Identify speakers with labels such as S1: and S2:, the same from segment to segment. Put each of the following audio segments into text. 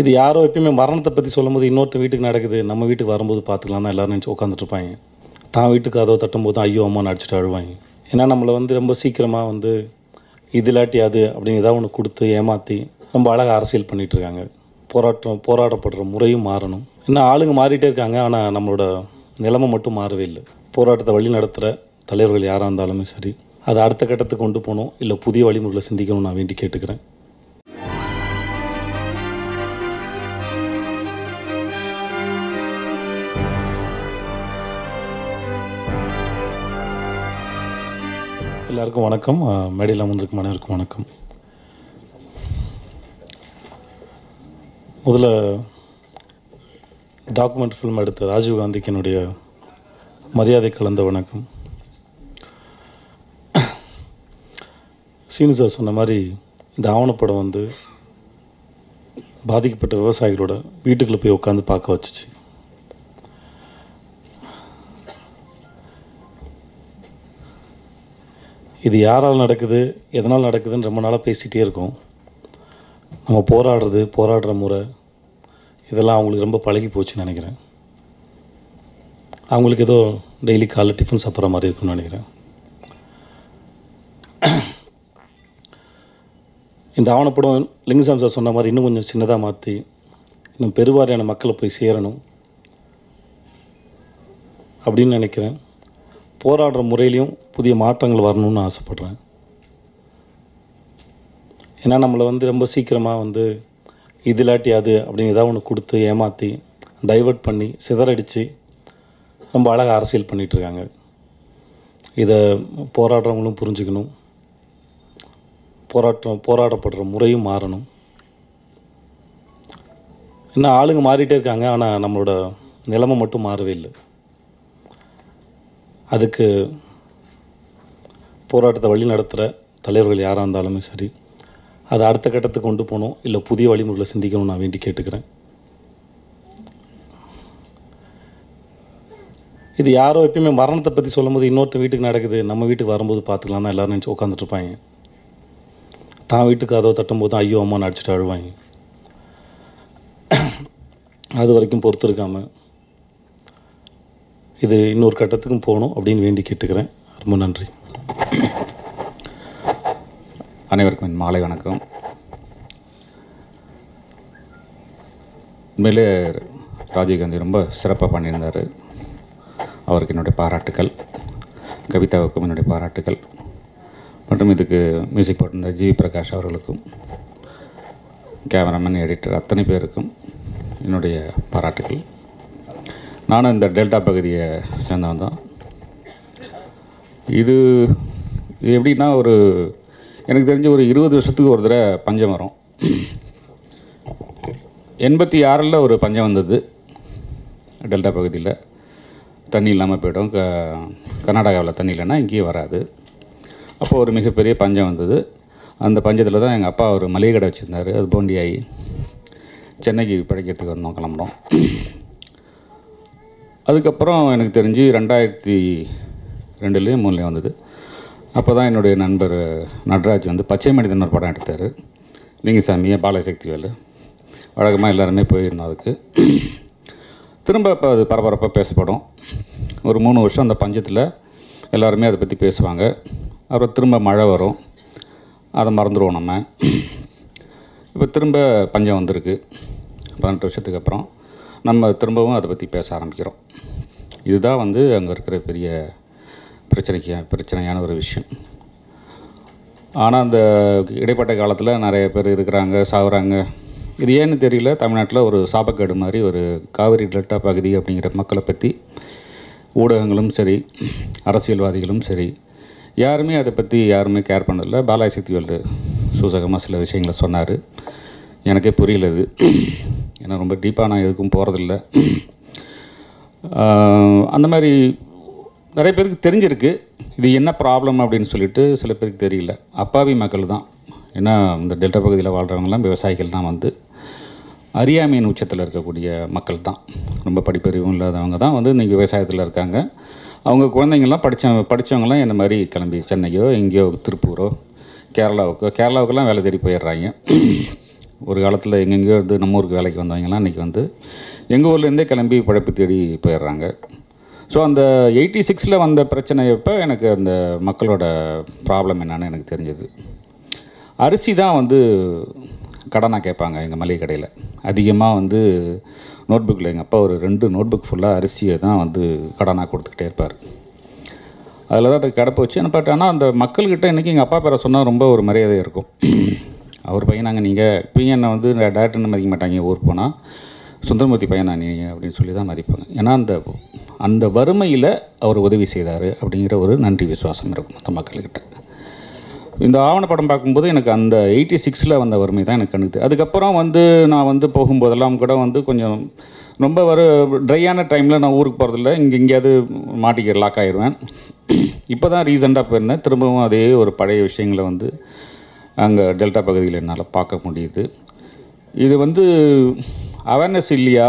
S1: இது யாரோ எப்பயுமே மரணத்தை பற்றி சொல்லும்போது இன்னொருத்த வீட்டுக்கு நடக்குது. நம்ம வீட்டுக்கு வரும்போது பார்த்துக்கலாம். தான் எல்லோரும் நினச்சி உட்காந்துட்டு இருப்பாங்க. தான் வீட்டுக்கு கதவை தட்டும்போது தான் ஐயோ அம்மா அடிச்சுட்டு அழுவாங்க. ஏன்னா நம்மளை வந்து ரொம்ப சீக்கிரமாக வந்து இது இல்லாட்டி அது அப்படின்னு ஏதாவது ஒன்று கொடுத்து ஏமாற்றி ரொம்ப அழகாக அரசியல் பண்ணிகிட்ருக்காங்க இருக்காங்க. போராட்டம் போராடப்படுற முறையும் மாறணும். இன்னும் ஆளுங்க மாறிட்டே இருக்காங்க. ஆனால் நம்மளோட நிலைமை மட்டும் மாறவே இல்லை. போராட்டத்தை வழி நடத்துகிற தலைவர்கள் யாராக இருந்தாலுமே சரி அதை அடுத்த கட்டத்துக்கு கொண்டு போகணும். இல்லை புதிய வழிமுறைகளை சிந்திக்கணும் நான் வேண்டி கேட்டுக்கிறேன். எல்லாருக்கும் வணக்கம். மேடையில் அமர்ந்திருக்கும் அனைவருக்கும் வணக்கம். முதல்ல டாக்குமெண்ட் ஃபிலிம் எடுத்த ராஜீவ் என்னுடைய மரியாதை கலந்த வணக்கம். சீனு சார் சொன்ன மாதிரி இந்த ஆவணப்படம் வந்து பாதிக்கப்பட்ட விவசாயிகளோட வீட்டுக்குள்ளே போய் உட்காந்து பார்க்க வச்சுச்சு. இது யாரால் நடக்குது எதனால் நடக்குதுன்னு ரொம்ப நாளாக பேசிகிட்டே இருக்கோம். நம்ம போராடுறது போராடுற முறை இதெல்லாம் அவங்களுக்கு ரொம்ப பழகி போச்சுன்னு நினைக்கிறேன். அவங்களுக்கு ஏதோ டெய்லி காலைல டிஃபன் சாப்பிட்ற மாதிரி இருக்கும்னு நினைக்கிறேன். இந்த ஆவணப்படம் லிங்கசாமி சார் சொன்ன மாதிரி இன்னும் கொஞ்சம் சின்னதாக மாற்றி இன்னும் பெருவாரியான மக்களை போய் சேரணும் அப்படின்னு நினைக்கிறேன். போராடுற முறையிலையும் புதிய மாற்றங்கள் வரணும்னு ஆசைப்பட்றேன். ஏன்னா நம்மளை வந்து ரொம்ப சீக்கிரமாக வந்து இது இல்லாட்டி அது அப்படின்னு ஏதாவது ஒன்று கொடுத்து ஏமாற்றி டைவர்ட் பண்ணி சிதறடித்து ரொம்ப அழகாக அரசியல் பண்ணிகிட்ருக்காங்க இதை போராடுறவங்களும் புரிஞ்சுக்கணும். போராட்டம் போராடப்படுற முறையும் மாறணும். இன்னும் ஆளுங்க மாறிட்டே இருக்காங்க ஆனால் நம்மளோட நிலைமை மட்டும் மாறவே இல்லை. அதுக்கு போராட்டத்தை வழி நடத்துகிற தலைவர்கள் யாராக இருந்தாலுமே சரி அதை அடுத்த கட்டத்துக்கு கொண்டு போகணும் இல்லை புதிய வழிமுறைகளை சிந்திக்கணும் நான் வேண்டி கேட்டுக்கிறேன். இது யாரோ எப்பயுமே மரணத்தை பற்றி சொல்லும்போது இன்னொருத்த வீட்டுக்கு நடக்குது நம்ம வீட்டுக்கு வரும்போது பார்த்துக்கலாம் தான் எல்லோரும் நினச்சி உட்காந்துட்ருப்பாங்க தான் வீட்டுக்கு கதவை தட்டும்போது தான் ஐயோ அம்மா அடிச்சுட்டு அழுவாங்க. அது வரைக்கும் பொறுத்து இருக்காமல் இது இன்னொரு கட்டத்துக்கும் போகணும் அப்படின்னு வேண்டி கேட்டுக்கிறேன். ரொம்ப நன்றி.
S2: அனைவருக்கும் என் மாலை வணக்கம். உண்மையிலே ராஜீவ்காந்தி ரொம்ப சிறப்பாக பண்ணியிருந்தார். அவருக்கு என்னுடைய பாராட்டுக்கள். கவிதாவுக்கும் என்னுடைய பாராட்டுக்கள். மற்றும் இதுக்கு மியூசிக் போட்டிருந்த ஜி பிரகாஷ் அவர்களுக்கும் கேமராமேன் எடிட்டர் அத்தனை பேருக்கும் என்னுடைய பாராட்டுகள் நானும் இந்த டெல்டா பகுதியை சேர்ந்தவன் தான் இது இது எப்படின்னா ஒரு எனக்கு தெரிஞ்ச ஒரு இருபது வருஷத்துக்கு ஒரு தடவை பஞ்சம் வரும். எண்பத்தி ஆறில் ஒரு பஞ்சம் வந்தது டெல்டா பகுதியில். தண்ணி இல்லாமல் போயிடும். க கர்நாடகாவில் தண்ணி இல்லைன்னா இங்கேயும் வராது. அப்போ ஒரு மிகப்பெரிய பஞ்சம் வந்தது. அந்த பஞ்சத்தில் தான் எங்கள் அப்பா ஒரு மளிகை கடை வச்சுருந்தார். அது போண்டியாகி சென்னைக்கு பிழைக்கிறதுக்கு வந்தோம் கிளம்புறோம் அதுக்கப்புறம் எனக்கு தெரிஞ்சு ரெண்டாயிரத்தி ரெண்டுலேயும் மூணுலேயும் வந்தது. அப்போ தான் என்னுடைய நண்பர் நடராஜ் வந்து பச்சை மனிதன் ஒரு படம் எடுத்தார். லிங்கசாமி பாலசக்திவேலு. வழக்கமாக எல்லாருமே போயிருந்தோம் அதுக்கு. திரும்ப இப்போ அது பரபரப்பாக பேசப்படும். ஒரு மூணு வருஷம் அந்த பஞ்சத்தில் எல்லாருமே அதை பற்றி பேசுவாங்க. அப்புறம் திரும்ப மழை வரும். அதை மறந்துடுவோம் நம்ம. இப்போ திரும்ப பஞ்சம் வந்திருக்கு. பதினெட்டு வருஷத்துக்கு அப்புறம். நம்ம திரும்பவும் அதை பற்றி பேச ஆரம்பிக்கிறோம். இதுதான் வந்து அங்கே இருக்கிற பெரிய பிரச்சனைக்கு பிரச்சனையான ஒரு விஷயம். ஆனால் அந்த இடைப்பட்ட காலத்தில் நிறைய பேர் இருக்கிறாங்க சாகுறாங்க இது ஏன்னு தெரியல தமிழ்நாட்டில் ஒரு சாபக்கேடு மாதிரி ஒரு காவிரி டெல்டா பகுதி அப்படிங்கிற மக்களை பற்றி ஊடகங்களும் சரி அரசியல்வாதிகளும் சரி யாருமே அதை பற்றி யாருமே கேர் பண்ணல. பாலாஜி சக்திவேல் சூசகமாக சில விஷயங்களை சொன்னார். எனக்கே புரியல இது. ஏன்னா ரொம்ப டீப்பாக நான் எதுக்கும் போகிறதில்ல அந்த மாதிரி நிறைய பேருக்கு தெரிஞ்சிருக்கு. இது என்ன ப்ராப்ளம் அப்படின்னு சொல்லிட்டு சில பேருக்கு தெரியல. அப்பாவி மக்கள் தான். ஏன்னா இந்த டெல்டா பகுதியில் வாழ்கிறவங்கலாம் விவசாயிகள் தான் வந்து. அறியாமையின் உச்சத்தில் இருக்கக்கூடிய மக்கள் தான். ரொம்ப படிப்பறிவும் இல்லாதவங்க தான் வந்து இன்றைக்கி விவசாயத்தில் இருக்காங்க. அவங்க குழந்தைங்கள்லாம் படித்த படித்தவங்களாம் இந்த மாதிரி கிளம்பி சென்னையோ எங்கேயோ திருப்பூரோ கேரளாவுக்கோ கேரளாவுக்கெல்லாம் வேலை தேடி போயிடுறாங்க. ஒரு காலத்தில் எங்கெங்கேயோ வந்து நம்ம ஊருக்கு வேலைக்கு வந்தவங்கலாம் இன்றைக்கி வந்து எங்கள் ஊர்லேருந்தே கிளம்பி பழப்பு தேடி போயிடுறாங்க. ஸோ அந்த எயிட்டி சிக்ஸில் வந்த பிரச்சனை எப்போ எனக்கு அந்த மக்களோட ப்ராப்ளம் என்னன்னு எனக்கு தெரிஞ்சது. அரிசி தான் வந்து கடனாக கேட்பாங்க எங்கள் மளிகை கடையில் அதிகமாக வந்து நோட்புக்கில் எங்கள் அப்பா ஒரு ரெண்டு நோட்புக் ஃபுல்லாக அரிசியை தான் வந்து கடனாக கொடுத்துக்கிட்டே இருப்பார். அதில் தான் அது கடப்பை வச்சு பட் ஆனால் அந்த மக்கள்கிட்ட இன்றைக்கி எங்கள் அப்பா பேரை சொன்னால் ரொம்ப ஒரு மரியாதை இருக்கும். அவர் பையன் நாங்கள் நீங்கள் பையனை வந்து டேரக்டர்னு மதிக்க மாட்டாங்க ஊருக்கு போனால் சுந்தரமூர்த்தி பையனா நீங்கள் அப்படின்னு சொல்லி தான் மதிப்பாங்க. ஏன்னா அந்த அந்த வறுமையில் அவர் உதவி செய்தார் அப்படிங்கிற ஒரு நன்றி விசுவாசம் இருக்கும் அந்த மக்கள்கிட்ட. இந்த ஆவணப்படம் பார்க்கும்போது எனக்கு அந்த எயிட்டி சிக்ஸில் வந்த வறுமை தான் எனக்கு கணுது அதுக்கப்புறம் வந்து நான் வந்து போகும்போதெல்லாம் கூட வந்து கொஞ்சம் ரொம்ப ஒரு ட்ரையான டைமில் நான் ஊருக்கு போகிறதில்ல இங்கே எங்கேயாவது மாட்டிக்க லாக் ஆயிடுவேன் இப்போ தான் ரீசெண்டாக போயிருந்தேன். திரும்பவும் அதே ஒரு பழைய விஷயங்களை வந்து அங்கே டெல்டா பகுதியில் என்னால் பார்க்க முடியுது. இது வந்து அவேர்னஸ் இல்லையா?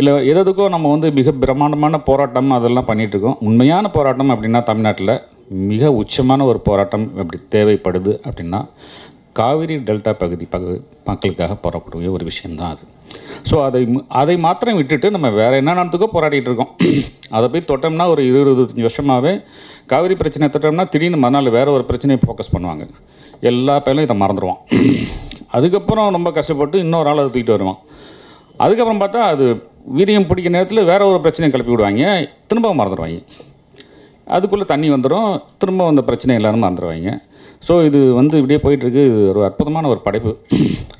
S2: இல்லை எதுக்கோ நம்ம வந்து மிக பிரம்மாண்டமான போராட்டம் அதெல்லாம் பண்ணிகிட்ருக்கோம் இருக்கோம் உண்மையான போராட்டம் அப்படின்னா தமிழ்நாட்டில் மிக உச்சமான ஒரு போராட்டம் அப்படி தேவைப்படுது அப்படின்னா காவிரி டெல்டா பகுதி பகு மக்களுக்காக போராடக்கூடிய ஒரு விஷயம்தான் அது. ஸோ அதை அதை மாத்திரம் விட்டுட்டு நம்ம வேறு என்னென்னத்துக்கோ போராடிட்டு இருக்கோம். அதை போய் தொட்டோம்னா ஒரு இருபது இருபத்தஞ்சி வருஷமாகவே காவிரி பிரச்சனை தொட்டோம்னா திடீர்னு மறுநாள் வேறு ஒரு பிரச்சனையை ஃபோக்கஸ் பண்ணுவாங்க. எல்லா பேரும் இதை மறந்துடுவான் அதுக்கப்புறம் ரொம்ப கஷ்டப்பட்டு இன்னொரு ஆள் அதை தூக்கிட்டு வருவான். அதுக்கப்புறம் பார்த்தா அது வீரியம் பிடிக்க நேரத்தில் வேறு ஒரு பிரச்சனையை கிளப்பி விடுவாங்க. திரும்ப மறந்துடுவாங்க அதுக்குள்ளே தண்ணி வந்துடும் திரும்ப அந்த பிரச்சனை எல்லாரும் மறந்துடுவாங்க ஸோ இது வந்து இப்படியே போயிட்டுருக்கு. இது ஒரு அற்புதமான ஒரு படைப்பு.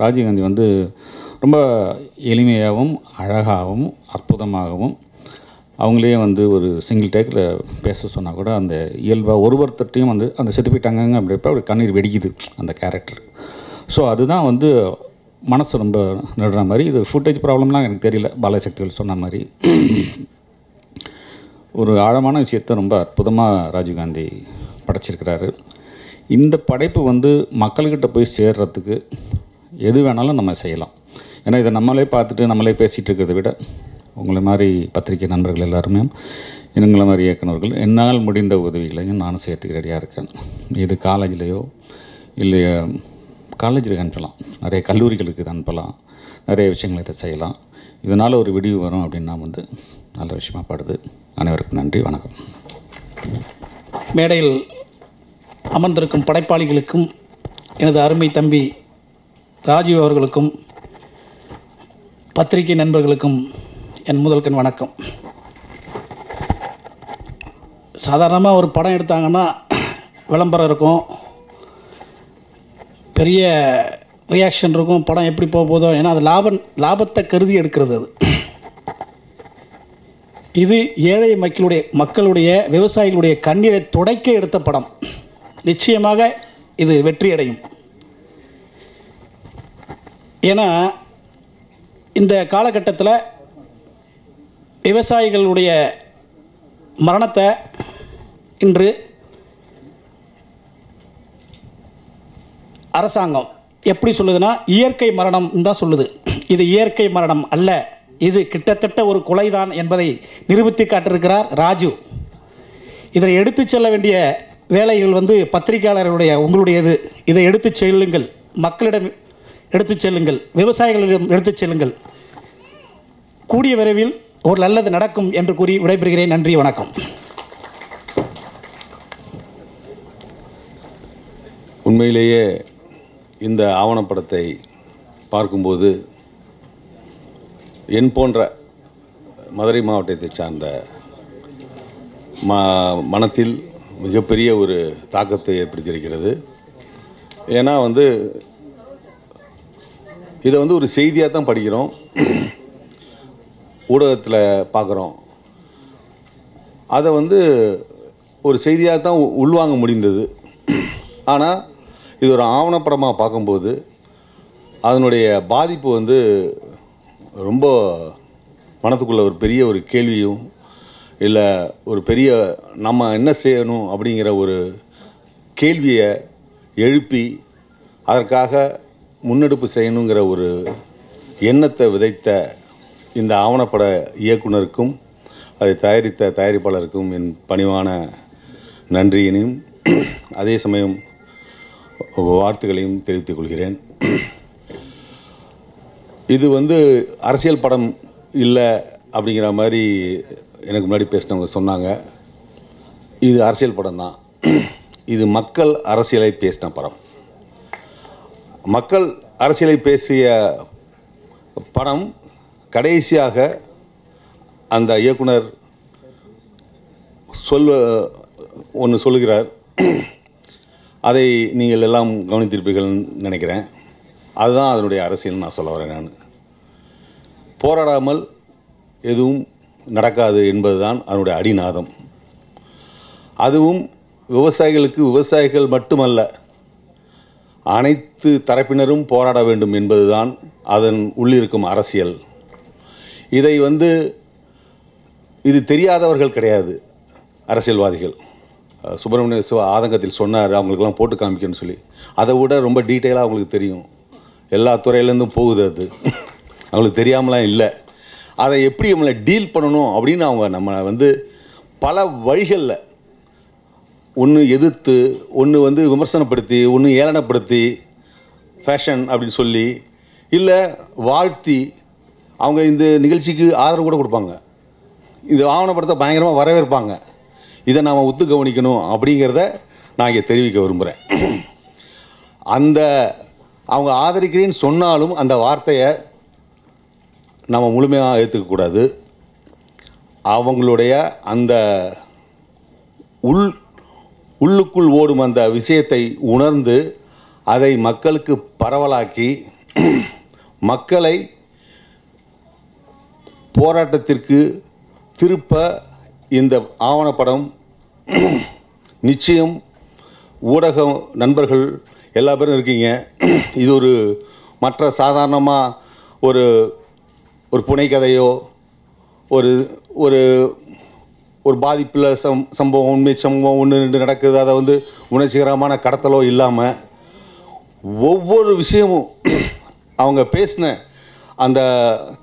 S2: ராஜீவ்காந்தி வந்து ரொம்ப எளிமையாகவும் அழகாகவும் அற்புதமாகவும் அவங்களே வந்து ஒரு சிங்கிள் டேக்கில் பேச சொன்னால் கூட அந்த இயல்பாக ஒருவர்த்தட்டையும் வந்து அந்த செத்து போயிட்டாங்கங்க அப்படிப்ப அப்படி கண்ணீர் வெடிக்குது அந்த கேரக்டர் ஸோ அதுதான் வந்து மனசு ரொம்ப நடுற மாதிரி. இது ஃபுட்டேஜ் ப்ராப்ளம்லாம் எனக்கு தெரியல. பாலசக்திகள் சொன்ன மாதிரி. ஒரு ஆழமான விஷயத்தை ரொம்ப அற்புதமாக ராஜீவ்காந்தி படைச்சிருக்கிறாரு. இந்த படைப்பு வந்து மக்கள்கிட்ட போய் சேர்றதுக்கு எது வேணாலும் நம்ம செய்யலாம். ஏன்னா இதை நம்மளே பார்த்துட்டு நம்மளே பேசிகிட்டு இருக்கிறத விட உங்களை மாதிரி பத்திரிகை நண்பர்கள் எல்லாருமே எங்களை மாதிரி இயக்குநர்கள் என்னால் முடிந்த உதவிகளையும் நானும் சேர்த்துக்க ரெடியாக இருக்கேன். இது காலேஜ்லேயோ இல்லை காலேஜில் அனுப்பலாம். நிறைய கல்லூரிகளுக்கு அனுப்பலாம். நிறைய விஷயங்களை இதை செய்யலாம். இதனால் ஒரு விடிவு வரும் அப்படின்னா வந்து நல்ல விஷயமா படுது. அனைவருக்கும் நன்றி வணக்கம்.
S3: மேடையில் அமர்ந்திருக்கும் படைப்பாளிகளுக்கும் எனது அருமை தம்பி ராஜீவ் அவர்களுக்கும் பத்திரிகை நண்பர்களுக்கும் என் முதல்கண் வணக்கம். சாதாரணமாக ஒரு படம் எடுத்தாங்கன்னா விளம்பரம் இருக்கும் பெரிய ரியாக்ஷன் இருக்கும் படம் எப்படி போக போதோ ஏன்னா அது லாபம் லாபத்தை கருதி எடுக்கிறது அது. இது ஏழை மக்களுடைய மக்களுடைய விவசாயிகளுடைய கண்ணீரை துடைக்க எடுத்த படம். நிச்சயமாக இது வெற்றியடையும். ஏன்னா இந்த காலகட்டத்தில் விவசாயிகளுடைய மரணத்தை இன்று அரசாங்கம் எப்படி சொல்லுதுன்னா இயற்கை மரணம் தான் சொல்லுது. இது இயற்கை மரணம் அல்ல. இது கிட்டத்தட்ட ஒரு கொலைதான் என்பதை நிரூபித்து காட்டிருக்கிறார் ராஜு. இதை எடுத்துச் செல்ல வேண்டிய வேலைகள் வந்து பத்திரிகையாளர்களுடைய உங்களுடையது. இதை எடுத்துச் செல்லுங்கள். மக்களிடம் எடுத்துச் செல்லுங்கள். விவசாயிகளிடம் எடுத்துச் செல்லுங்கள். கூடிய விரைவில் ஒரு நல்லது நடக்கும் என்று கூறி விடைபெறுகிறேன். நன்றி வணக்கம்.
S4: உண்மையிலேயே இந்த ஆவணப்படத்தை பார்க்கும்போது என் போன்ற மதுரை மாவட்டத்தை சார்ந்த ம மனத்தில் மிகப்பெரிய ஒரு தாக்கத்தை ஏற்படுத்தியிருக்கிறது. ஏன்னா வந்து இதை வந்து ஒரு செய்தியாக தான் படிக்கிறோம். ஊடகத்தில் பார்க்குறோம். அதை வந்து ஒரு செய்தியாக தான் உ- உள்வாங்க முடிந்தது. ஆனால் இது ஒரு ஆவணப்படமாக பார்க்கும்போது அதனுடைய பாதிப்பு வந்து ரொம்ப மனத்துக்குள்ள ஒரு பெரிய ஒரு கேள்வியும் இல்லை ஒரு பெரிய நம்ம என்ன செய்யணும் அப்படிங்கிற ஒரு கேள்வியை எழுப்பி அதற்காக முன்னெடுப்பு செய்யணுங்கிற ஒரு எண்ணத்தை விதைத்த இந்த ஆவணப்பட இயக்குனருக்கும் அதை தயாரித்த தயாரிப்பாளருக்கும் என் பணிவான நன்றியினையும் அதே சமயம் வாழ்த்துக்களையும் தெரிவித்துக் கொள்கிறேன். இது வந்து அரசியல் படம் இல்லை அப்படிங்கிற மாதிரி எனக்கு முன்னாடி பேசினவங்க சொன்னாங்க இது அரசியல் படம் தான். இது மக்கள் அரசியலை பேசின படம். மக்கள் அரசியலை பேசிய படம் கடைசியாக அந்த இயக்குனர் சொல்ல ஒன்று சொல்லுகிறார். அதை நீங்கள் எல்லாம் கவனித்திருப்பீர்கள்னு நினைக்கிறேன். அதுதான் அதனுடைய அரசியல் நான் சொல்ல வரேன் நான். போராடாமல் எதுவும் நடக்காது என்பதுதான் அதனுடைய அடிநாதம். அதுவும் விவசாயிகளுக்கு விவசாயிகள் மட்டுமல்ல அனைத்து தரப்பினரும் போராட வேண்டும் என்பதுதான் அதன் உள்ளிருக்கும் அரசியல். இதை வந்து இது தெரியாதவர்கள் கிடையாது அரசியல்வாதிகள். சுப்பிரமணிய சிவா ஆதங்கத்தில் சொன்னார் அவங்களுக்கெல்லாம் போட்டு காமிக்கணும்னு சொல்லி. அதை விட ரொம்ப டீட்டெயிலாக அவங்களுக்கு தெரியும். எல்லா துறையிலேருந்தும் போகுது அது. அவங்களுக்கு தெரியாமலாம் இல்லை. அதை எப்படி நம்மளை டீல் பண்ணணும் அப்படின்னு அவங்க நம்மளை வந்து பல வழிகளில் ஒன்று எதிர்த்து ஒன்று வந்து விமர்சனப்படுத்தி ஒன்று ஏளனப்படுத்தி ஃபேஷன் அப்படின்னு சொல்லி இல்லை வாழ்த்தி அவங்க இந்த நிகழ்ச்சிக்கு ஆதரவு கூட கொடுப்பாங்க. இந்த ஆவணப்படத்தை பயங்கரமாக வரவேற்பாங்க. இதை நாம் ஒத்து கவனிக்கணும் அப்படிங்கிறத நான் இங்கே தெரிவிக்க விரும்புகிறேன் அந்த அவங்க ஆதரிக்கிறேன்னு சொன்னாலும் அந்த வார்த்தையை நம்ம முழுமையாக ஏற்றுக்கக்கூடாது அவங்களுடைய அந்த உள் உள்ளுக்குள் ஓடும் அந்த விஷயத்தை உணர்ந்து அதை மக்களுக்கு பரவலாக்கி மக்களை போராட்டத்திற்கு திருப்ப இந்த ஆவணப்படம் நிச்சயம் ஊடக நண்பர்கள் எல்லா பேரும் இருக்கீங்க. இது ஒரு மற்ற சாதாரணமாக ஒரு ஒரு புனைக்கதையோ ஒரு ஒரு ஒரு பாதிப்பில் சம் சம்பவம் உண்மை சம்பவம் ஒன்று ரெண்டு நடக்குது அதை வந்து உணர்ச்சிகரமான கடத்தலோ இல்லாமல் ஒவ்வொரு விஷயமும் அவங்க பேசின அந்த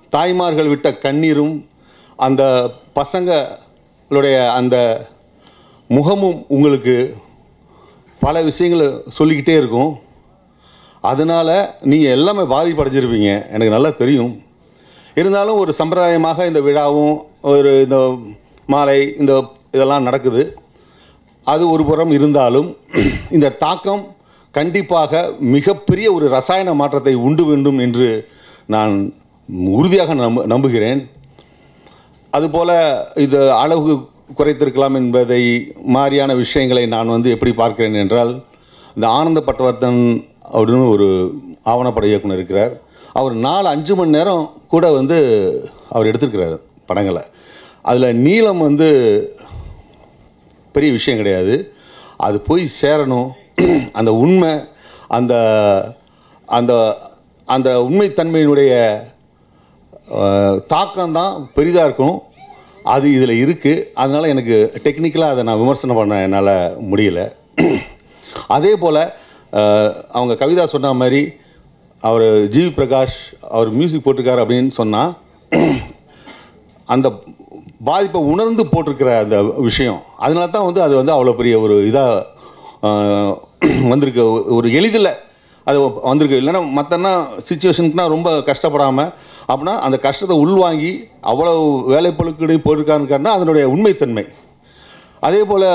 S4: தாய்மார்கள் விட்ட கண்ணீரும் அந்த பசங்களுடைய அந்த முகமும் உங்களுக்கு பல விஷயங்களை சொல்லிக்கிட்டே இருக்கும். அதனால் நீங்கள் எல்லாமே பாதிப்படைஞ்சிருப்பீங்க. எனக்கு நல்லா தெரியும். இருந்தாலும் ஒரு சம்பிரதாயமாக இந்த விழாவும் ஒரு இந்த மாலை இந்த இதெல்லாம் நடக்குது. அது ஒரு புறம் இருந்தாலும் இந்த தாக்கம் கண்டிப்பாக மிகப்பெரிய ஒரு ரசாயன மாற்றத்தை உண்டு வேண்டும் என்று நான் உறுதியாக நம் நம்புகிறேன். அதுபோல் இது அளவு குறைத்திருக்கலாம் என்பதை மாதிரியான விஷயங்களை நான் வந்து எப்படி பார்க்கிறேன் என்றால் இந்த ஆனந்த பட்டவர்த்தன் அப்படின்னு ஒரு ஆவணப்பட இயக்குனர் இருக்கிறார். அவர் நாலு அஞ்சு மணி நேரம் கூட வந்து அவர் எடுத்திருக்கிறார் படங்களை. அதில் நீளம் வந்து பெரிய விஷயம் கிடையாது. அது போய் சேரணும். அந்த உண்மை அந்த அந்த அந்த உண்மைத்தன்மையினுடைய தாக்கம் தான் பெரிதாக இருக்கும் அது இதில் இருக்குது அதனால் எனக்கு டெக்னிக்கலாக அதை நான் விமர்சனம் பண்ண என்னால் முடியல. அதே போல் அவங்க கவிதா சொன்ன மாதிரி அவர் ஜிவி பிரகாஷ் அவர் மியூசிக் போட்டிருக்காரு அப்படின்னு சொன்னால் அந்த பாதிப்பை உணர்ந்து போட்டிருக்கிற அந்த விஷயம் அதனால தான் வந்து அது வந்து அவ்வளோ பெரிய ஒரு இதாக வந்திருக்கு. ஒரு எளிதில் அது வந்திருக்கு. இல்லைன்னா மற்றன்னா சுச்சுவேஷனுக்குனா ரொம்ப கஷ்டப்படாமல் அப்படின்னா அந்த கஷ்டத்தை உள்வாங்கி அவ்வளோ வேலைப்பழுக்கடி போயிருக்காருக்காருன்னா அதனுடைய உண்மைத்தன்மை. அதே போல்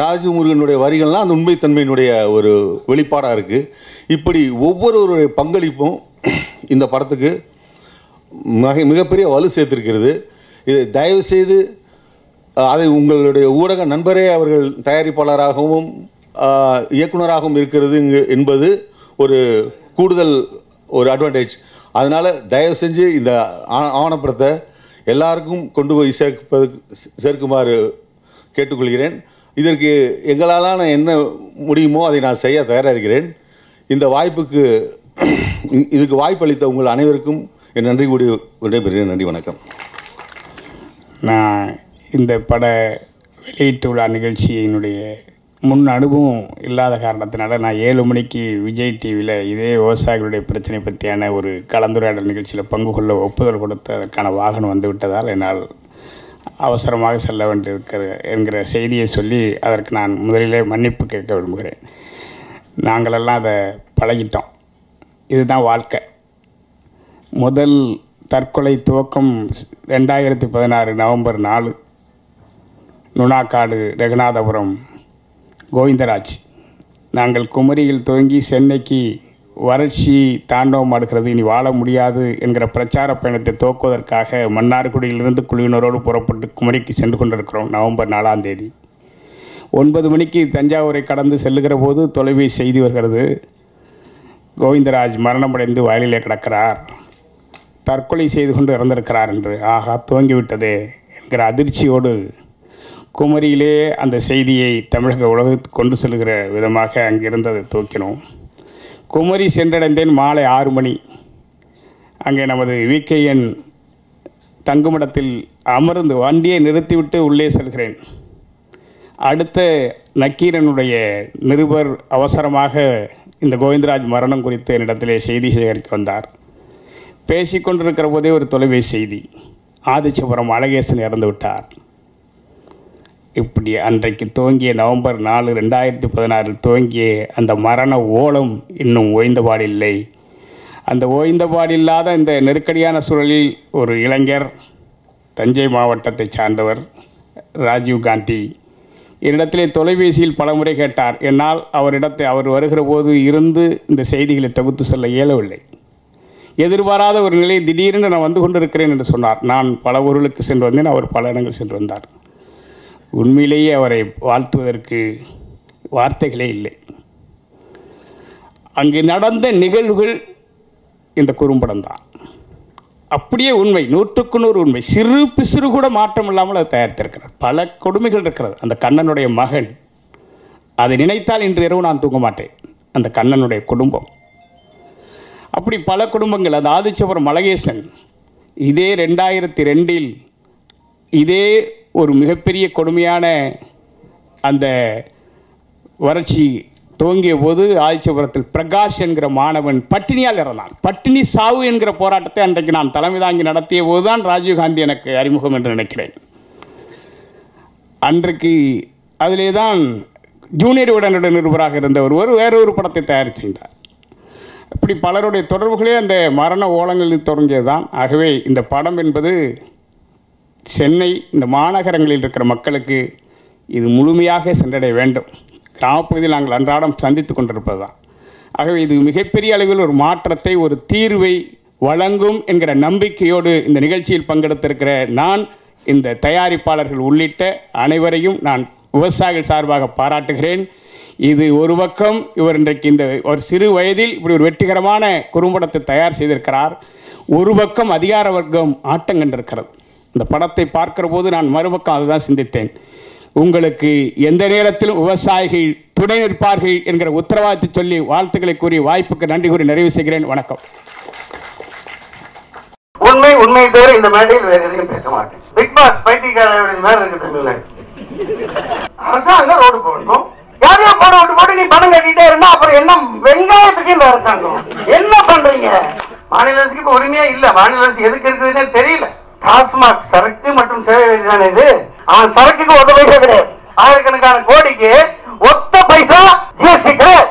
S4: ராஜமுருகனுடைய வரிகள்லாம் அந்த உண்மைத்தன்மையினுடைய ஒரு வெளிப்பாடாக இருக்குது இப்படி ஒவ்வொருவருடைய பங்களிப்பும் இந்த படத்துக்கு மிக மிகப்பெரிய வலு சேர்த்திருக்கிறது. இது தயவு செய்து அதை உங்களுடைய ஊடக நண்பரே அவர்கள் தயாரிப்பாளராகவும் இயக்குனராகவும் இருக்கிறது என்பது ஒரு கூடுதல் ஒரு அட்வான்டேஜ் அதனால் தயவு செஞ்சு இந்த ஆவணப்படத்தை எல்லாருக்கும் கொண்டு போய் சேர்ப்பது சேர்க்குமாறு கேட்டுக்கொள்கிறேன். இதற்கு எங்களால் என்ன முடியுமோ அதை நான் செய்ய தயாராக இருக்கிறேன் இந்த வாய்ப்புக்கு இதுக்கு வாய்ப்பளித்த உங்கள் அனைவருக்கும் என் நன்றி கூடி விடைபெறுகிறேன். நன்றி வணக்கம்.
S5: நான் இந்த பட வெளியீட்டு விழா நிகழ்ச்சியினுடைய முன் அனுபவம் இல்லாத காரணத்தினால நான் ஏழு மணிக்கு விஜய் டிவியில் இதே விவசாயிகளுடைய பிரச்சனை பற்றியான ஒரு கலந்துரையாடல் நிகழ்ச்சியில் பங்கு கொள்ள ஒப்புதல் கொடுத்து அதற்கான வாகனம் வந்து விட்டதால் என்னால் அவசரமாக செல்ல வேண்டியிருக்கிற என்கிற செய்தியை சொல்லி அதற்கு நான் முதலிலே மன்னிப்பு கேட்க விரும்புகிறேன். நாங்களெல்லாம் அதை பழகிட்டோம். இதுதான் வாழ்க்கை. முதல் தற்கொலை துவக்கம் ரெண்டாயிரத்தி பதினாறு நவம்பர் நாலு நுணாக்காடு ரகுநாதபுரம் கோவிந்தராஜ். நாங்கள் குமரியில் துவங்கி சென்னைக்கு வறட்சி தாண்டவம் ஆடுகிறது. இனி வாழ முடியாது என்கிற பிரச்சார பயணத்தை துவக்குவதற்காக மன்னார்குடியிலிருந்து குழுவினரோடு புறப்பட்டு குமரிக்கு சென்று கொண்டிருக்கிறோம். நவம்பர் நாலாம் தேதி. ஒன்பது மணிக்கு தஞ்சாவூரை கடந்து செல்லுகிற போது தொலைவி செய்தி வருகிறது. கோவிந்தராஜ் மரணமடைந்து வயலிலே கிடக்கிறார். தற்கொலை செய்து கொண்டு இறந்திருக்கிறார் என்று. ஆகா துவங்கிவிட்டதே என்கிற அதிர்ச்சியோடு குமரியிலே அந்த செய்தியை தமிழக உலகத்துக்கு கொண்டு செல்கிற விதமாக அங்கிருந்து அதை தூக்கினோம். குமரி சென்றடைந்தேன் மாலை ஆறு மணி. அங்கே நமது விகேஎன் தங்குமிடத்தில் அமர்ந்து வண்டியை நிறுத்திவிட்டு உள்ளே செல்கிறேன். அடுத்த நக்கீரனுடைய நிருபர் அவசரமாக இந்த கோவிந்தராஜ் மரணம் குறித்து என்னிடத்திலே செய்தி சேகரிக்க வந்தார். பேசிக்கொண்டிருக்கிற போதே ஒரு தொலைபேசி செய்தி. ஆதிச்சபுரம் அழகேசன் இறந்து விட்டார் இப்படி அன்றைக்கு துவங்கிய நவம்பர் நாலு ரெண்டாயிரத்தி பதினாறில் துவங்கிய அந்த மரண ஓலம் இன்னும் ஓய்ந்தபாடில்லை அந்த ஓய்ந்தபாடில்லாத இந்த நெருக்கடியான சூழலில் ஒரு இளைஞர் தஞ்சை மாவட்டத்தை சார்ந்தவர் ராஜீவ் காந்தி என்னிடத்திலே தொலைபேசியில் பலமுறை கேட்டார். என்னால் அவரிடத்தை அவர் வருகிற போது இருந்து இந்த செய்திகளை தொகுத்து செல்ல இயலவில்லை. எதிர்பாராத ஒரு நிலை திடீரென்று நான் வந்து கொண்டிருக்கிறேன் என்று சொன்னார். நான் பல ஊர்களுக்கு சென்று வந்தேன் அவர் பல இடங்கள் சென்று வந்தார். உண்மையிலேயே அவரை வாழ்த்துவதற்கு வார்த்தைகளே இல்லை. அங்கு நடந்த நிகழ்வுகள் இந்த குறும்படம் தான் அப்படியே உண்மை நூற்றுக்கு நூறு உண்மை. சிறு பிசிறு கூட மாற்றம் இல்லாமல் அதை தயாரித்திருக்கிறார். பல கொடுமைகள் இருக்கிறது. அந்த கண்ணனுடைய மகன் அதை நினைத்தால் இன்று இரவு நான் தூங்க மாட்டேன். அந்த கண்ணனுடைய குடும்பம். அப்படி பல குடும்பங்கள். அது ஆதிச்சபுரம் மலகேசன் இதே ரெண்டாயிரத்தி ரெண்டில் இதே ஒரு மிகப்பெரிய கொடுமையான அந்த வறட்சி துவங்கிய போது ஆதிச்சபுரத்தில் பிரகாஷ் என்கிற மாணவன் பட்டினியால் இறந்தான். பட்டினி சாவு என்கிற போராட்டத்தை அன்றைக்கு நான் தலைமை தாங்கி நடத்திய போதுதான் ராஜீவ்காந்தி எனக்கு அறிமுகம் என்று நினைக்கிறேன். அன்றைக்கு அதிலே தான் ஜூனியர் உடனடி நிருபராக இருந்த ஒருவர் வேறொரு படத்தை தயார் செய்தார் இப்படி பலருடைய தொடர்புகளே அந்த மரண ஓலங்களில் தொடங்கியது தான் ஆகவே இந்த படம் என்பது சென்னை இந்த மாநகரங்களில் இருக்கிற மக்களுக்கு இது முழுமையாக சென்றடைய வேண்டும். கிராமப்பகுதியில் நாங்கள் அன்றாடம் சந்தித்து கொண்டிருப்பது தான் ஆகவே இது மிகப்பெரிய அளவில் ஒரு மாற்றத்தை ஒரு தீர்வை வழங்கும் என்கிற நம்பிக்கையோடு இந்த நிகழ்ச்சியில் பங்கெடுத்திருக்கிற நான் இந்த தயாரிப்பாளர்கள் உள்ளிட்ட அனைவரையும் நான் விவசாயிகள் சார்பாக பாராட்டுகிறேன். இது ஒரு பக்கம் இவர் இன்றைக்கு இந்த ஒரு சிறு வயதில் இப்படி ஒரு வெற்றிகரமான குறும்படத்தை தயார் செய்திருக்கிறார். ஒரு பக்கம் அதிகார வர்க்கம் ஆட்டங்கண்டிருக்கிறது இந்த படத்தை பார்க்கிற போது நான் மறுபக்கம் அதுதான் சிந்தித்தேன். உங்களுக்கு எந்த நேரத்திலும் விவசாயிகள் துணை நிற்பார்கள் என்கிற உத்தரவாதத்தை சொல்லி வாழ்த்துக்களை கூறி வாய்ப்புக்கு நன்றி கூறி நிறைவு செய்கிறேன். வணக்கம்.
S6: உண்மை உண்மை தவிர இந்த மேடையில் வேற எதையும் பேச மாட்டேன். பிக் பாஸ் பைத்தியக்கார மாதிரி இருக்கு தமிழ்நாடு அரசாங்கம் ரோடு போடணும். யாரையோ போட விட்டு போட்டு நீ பணம் கட்டிட்டே இருந்தா அப்புறம் என்ன வெங்காயத்துக்கு இந்த அரசாங்கம்? என்ன பண்றீங்க? மாநில அரசுக்கு உரிமையா இல்ல. மாநில அரசு எதுக்கு இருக்குதுன்னே தெரியல. டாஸ்மாக் சரக்கு மற்றும் சேவை வரி தானே இது. அவன் சரக்குக்கு ஒத்த பைசா கிடையாது. ஆயிரக்கணக்கான கோடிக்கு ஒத்த பைசா ஜிஎஸ்டி கிடையாது.